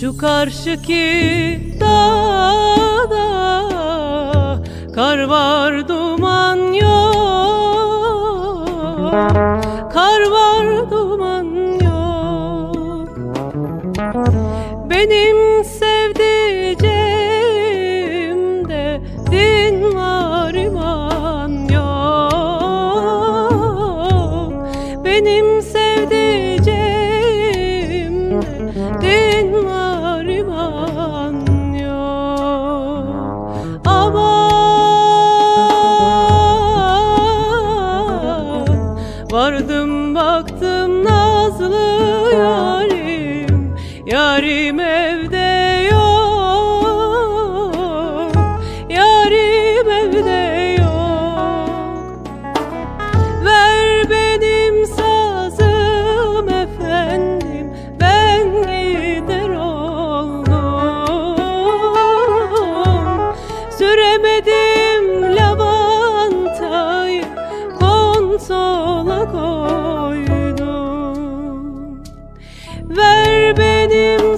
Şu karşıki dağda kar var duman yok. Kar var duman yok. Benim din var iman yok. Vardım baktım benim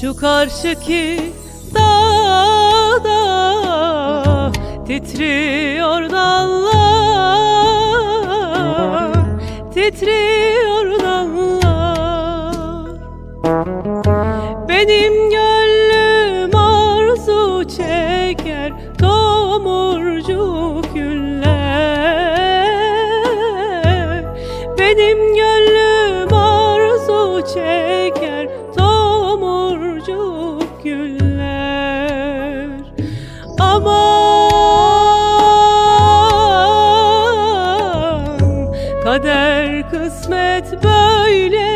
Şu karşıki dağda titriyor dallar Titriyor dallar. Benim gönlüm arzu çeker Tomurcuk güller. Benim gönlüm arzu çeker Aman Kader kısmet böyleymiş